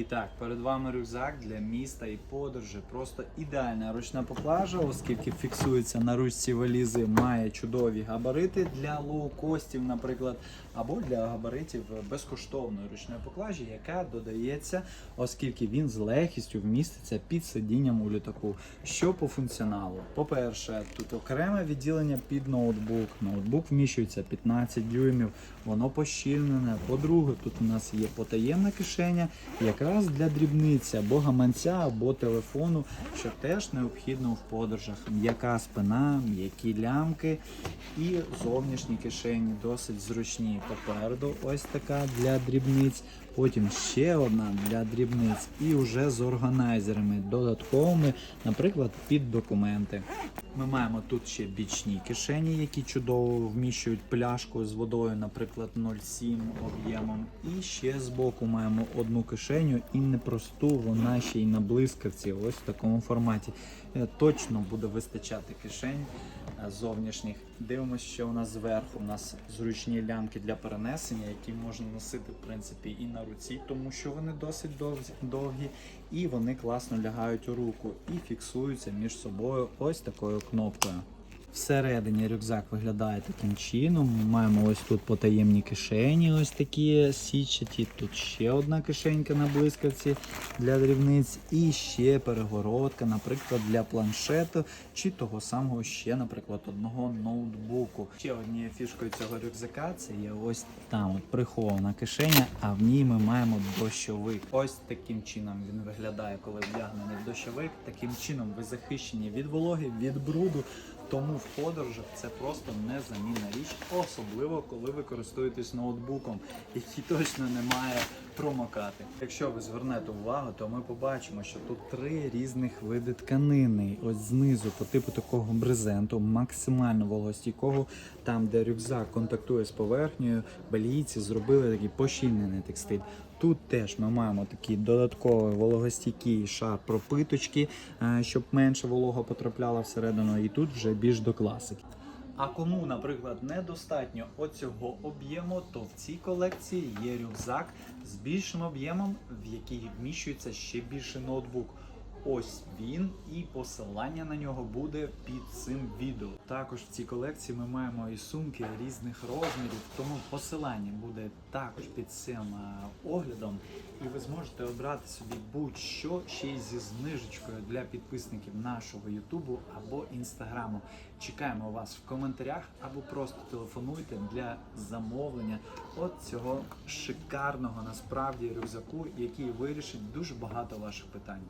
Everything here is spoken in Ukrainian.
І так, перед вами рюкзак для міста і подорожі. Просто ідеальна ручна поклажа, оскільки фіксується на ручці валізи, має чудові габарити для лоукостів, наприклад, або для габаритів безкоштовної ручної поклажі, яка додається, оскільки він з легкістю вміститься під сидінням у літаку. Що по функціоналу? По-перше, тут окреме відділення під ноутбук. Ноутбук вміщується 15 дюймів, воно пощільнене. По-друге, тут у нас є потаємна кишеня, якраз для дрібниці або гаманця, або телефону, що теж необхідно в подорожах. М'яка спина, м'які лямки і зовнішні кишені досить зручні. Попереду ось така для дрібниць. Потім ще одна для дрібниць і вже з органайзерами додатковими, наприклад, під документи. Ми маємо тут ще бічні кишені, які чудово вміщують пляшку з водою, наприклад, 0,7 об'ємом. І ще збоку маємо одну кишеню і непросту, вона ще й на блискавці, ось в такому форматі. Е, Точно буде вистачати кишень зовнішніх. Дивимося, що у нас зверху. У нас зручні лямки для перенесення, які можна носити в принципі і на руці, тому що вони досить довгі довгі, і вони класно лягають у руку і фіксуються між собою ось такою кнопкою. Всередині рюкзак виглядає таким чином. Ми маємо ось тут потаємні кишені, ось такі січаті. Тут ще одна кишенька на блискавці для дрібниць, і ще перегородка, наприклад, для планшету чи того самого ще, наприклад, одного ноутбуку. Ще однією фішкою цього рюкзака це є ось там от прихована кишеня, а в ній ми маємо дощовик. Ось таким чином він виглядає, коли вдягнений в дощовик. Таким чином ви захищені від вологи, від бруду. Тому в подорожах це просто незамінна річ, особливо коли ви користуєтесь ноутбуком, який точно не має промокати. Якщо ви звернете увагу, то ми побачимо, що тут три різних види тканини. Ось знизу по типу такого брезенту, максимально вологостійкого, там де рюкзак контактує з поверхнею, балійці зробили такий пощільнений текстиль. Тут теж ми маємо такий додатковий вологостійкий шар пропиточки, е, щоб менше волога потрапляла всередину, і тут вже більш до класики. А кому, наприклад, недостатньо оцього об'єму, то в цій колекції є рюкзак з більшим об'ємом, в який вміщується ще більше ноутбук. Ось він і посилання на нього буде під цим відео. Також в цій колекції ми маємо і сумки різних розмірів, тому посилання буде також під цим е, оглядом, і ви зможете обрати собі будь-що ще й зі знижечкою для підписників нашого Ютубу або інстаграму. Чекаємо вас в коментарях або просто телефонуйте для замовлення от цього шикарного насправді рюкзаку, який вирішить дуже багато ваших питань.